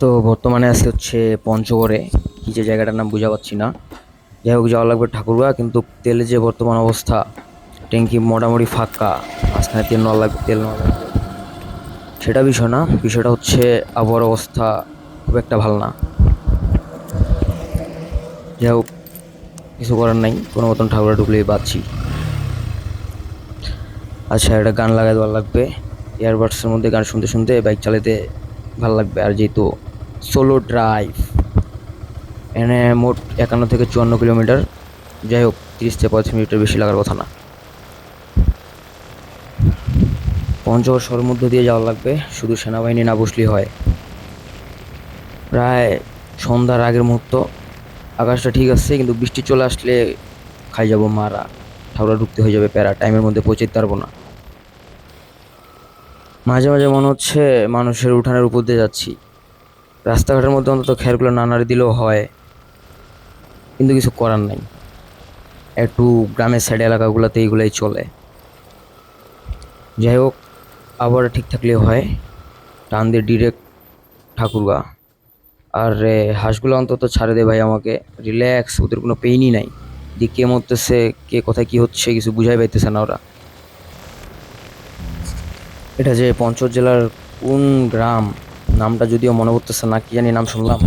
তো বর্তমানে আছে হচ্ছে পঞ্চগড়ে। কী যে জায়গাটার নাম বুঝা পাচ্ছি না। যাই হোক, যাওয়া লাগবে ঠাকুরগা, কিন্তু তেলের যে বর্তমান অবস্থা, ট্যাঙ্কি মোটামুটি ফাঁকা মাঝখানে তেল নেওয়া লাগবে, তেল নেওয়া লাগবে। সেটা বিষয় না, বিষয়টা হচ্ছে আবহাওয়ার অবস্থা খুব একটা ভালো না। যাই হোক, কিছু করার নাই, কোনো মতন ঠাকুরা ঢুকলেই বাঁচছি আচ্ছা একটা গান লাগাই দেওয়ার লাগবে ইয়ারবাডসের মধ্যে গান শুনতে শুনতে বাইক চালাতে ভালো লাগবে, আর যেহেতু সোলো ড্রাইভ এখানে মোট একান্ন থেকে চুয়ান্ন কিলোমিটার। যাই হোক, তিরিশ থেকে পঁয়ত্রিশ মিনিটের বেশি লাগার কথা না। পঞ্চগড় মধ্যে দিয়ে যাওয়া লাগবে। শুধু সেনাবাহিনী না বসলেই হয়। প্রায় সন্ধ্যার আগের মুহূর্ত। আকাশটা ঠিক আছে, কিন্তু বৃষ্টি চলে আসলে খাই যাব মারা। ঠাকুরা ঢুকতে হয়ে যাবে প্যারা, টাইমের মধ্যে পৌঁছতে পারব না। মাঝে মাঝে মনে হচ্ছে মানুষের উঠানের উপর দিয়ে যাচ্ছি। রাস্তাঘাটের মধ্যে অন্তত খেয়ারগুলো না নাড়ি দিলেও হয়। কিন্তু কিছু করার নাই। একটু গ্রামের সাইড এলাকাগুলোতে এইগুলোই চলে। যাই হোক আবার ঠিক থাকলেও হয়। টান দিয়ে ডিরেক্ট ঠাকুরগা। আর হাঁসগুলো অন্তত ছাড়ে দে ভাই আমাকে। রিল্যাক্স ওদের কোনো পেইনই নাই। যে কে মরতেছে, কে কোথায় কী হচ্ছে, কিছু বুঝাই পাইতেছে না ওরা। এটা যে পঞ্চগড় জেলার কোন গ্রাম? নামটা যদিও মনে পড়তেছে না, কি জানি নাম শুনলাম।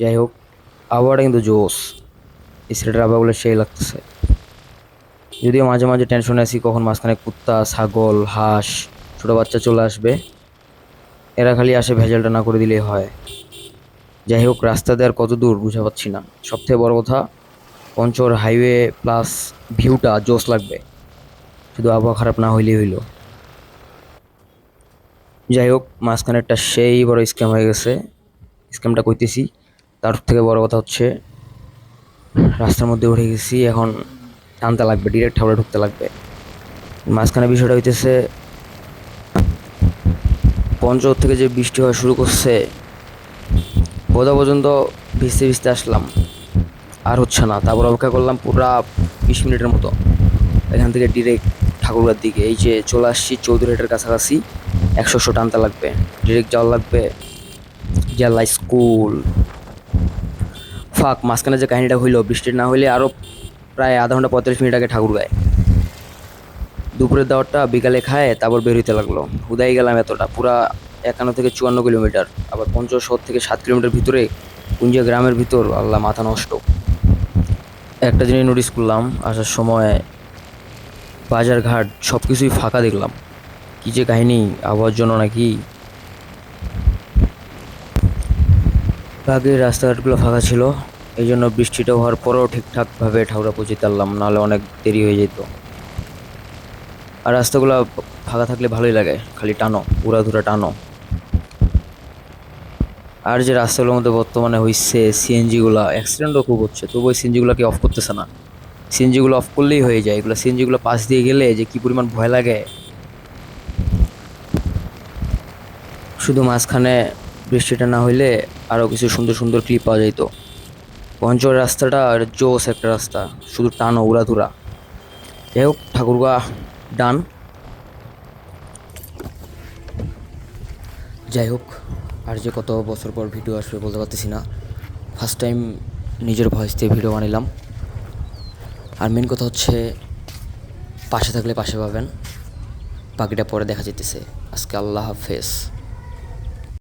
যাই হোক, আবহাওয়াটা কিন্তু জোস এই ছেলেটার আবহাওয়াগুলো সেই লাগতেছে। যদিও মাঝে মাঝে টেনশনে আছি, কখন মাঝখানে কুত্তা, ছাগল, হাঁস, ছোটো বাচ্চা চলে আসবে। এরা খালি আসে ভেজালটা না করে দিলেই হয়। যাই হোক, রাস্তা দিয়ে আর কত দূর বুঝা পাচ্ছি না। সবথেকে বড় কথা পঞ্চর হাইওয়ে প্লাস ভিউটা জোস লাগবে। শুধু আবহাওয়া খারাপ না হইলেই হইল। যাই হোক মাঝখানে একটা সেই বড় স্ক্যাম হয়ে গেছে। স্ক্যামটা কইতেছি। তার থেকে বড় কথা হচ্ছে, রাস্তার মধ্যে উঠে গেছি, এখন টানতে লাগবে ডিরেক্ট হাওড়া ঢুকতে লাগবে। মাঝখানে বিষয়টা হইতেছে, পঞ্চগড় থেকে যে বৃষ্টি হওয়া শুরু করছে বোধা পর্যন্ত ভিজতে ভিজতে আসলাম। আর হচ্ছে না, তারপর অপেক্ষা করলাম পুরা বিশ মিনিটের মতো। এখান থেকে ডিরেক্ট ঠাকুরগার দিকে, এই যে চলে আসছি চৌধুরীহাটের কাছাকাছি। একশো একশো টানতে লাগবে ডিরেক্ট যাওয়া লাগবে। জেলা স্কুল। ফাঁক, মাঝখানে যে কাহিনিটা হইল, বৃষ্টি না হইলে আরও প্রায় আধা ঘণ্টা পঁয়তাল্লিশ মিনিট আগে ঠাকুর গায়ে। দুপুরের দাওয়ারটা বিকালে খায়, তারপর বের হইতে লাগল। হুদাই গেলাম এতটা, পুরা একান্ন থেকে চুয়ান্ন কিলোমিটার, আবার পঞ্চাশ থেকে সাত কিলোমিটার ভিতরে কুঞ্জিয়া গ্রামের ভিতর, আল্লাহ মাথা নষ্ট। একটা জিনিস নোটিস করলাম, আসার সময় বাজার ঘাট সব কিছুই ফাঁকা দেখলাম। কী যে কাহিনী? আবহাওয়ার জন্য নাকি? আগে রাস্তাঘাটগুলো ফাঁকা ছিল, এই জন্য বৃষ্টিটা হওয়ার পরেও ঠিকঠাকভাবে ঠাকুরা পৌঁছে পারলাম, নাহলে অনেক দেরি হয়ে যেত। আর রাস্তাগুলো ফাঁকা থাকলে ভালোই লাগে, খালি টানো, উড়াধুরা টানো। আর যে রাস্তাগুলোর মধ্যে বর্তমানে হচ্ছে সিএনজিগুলো অ্যাক্সিডেন্টও খুব হচ্ছে, তবু ওই সিএনজিগুলোকে অফ করতেছে না? সিএনজিগুলো অফ করলেই হয়ে যায়, এগুলো সিএনজিগুলো পাশ দিয়ে গেলে যে কী পরিমাণ ভয় লাগে শুধু মাঝখানে বৃষ্টিটা না হইলে আরও কিছু সুন্দর সুন্দর ক্লিপ পাওয়া যেত পঞ্চর রাস্তাটা জোস একটা রাস্তা, শুধু টানো উড়াধুরা যাই হোক, ঠাকুরগা, ডান। যাই হোক, আর যে কত বছর পর ভিডিও আসবে বলতে পারতেছি না। ফার্স্ট টাইম নিজের ভয়েস দিয়ে ভিডিও বানাইলাম। আর মেন কথা হচ্ছে, পাশে থাকলে পাশে পাবেন। বাকিটা পরে দেখা যেতেছে আজকে আল্লাহ হাফেজ।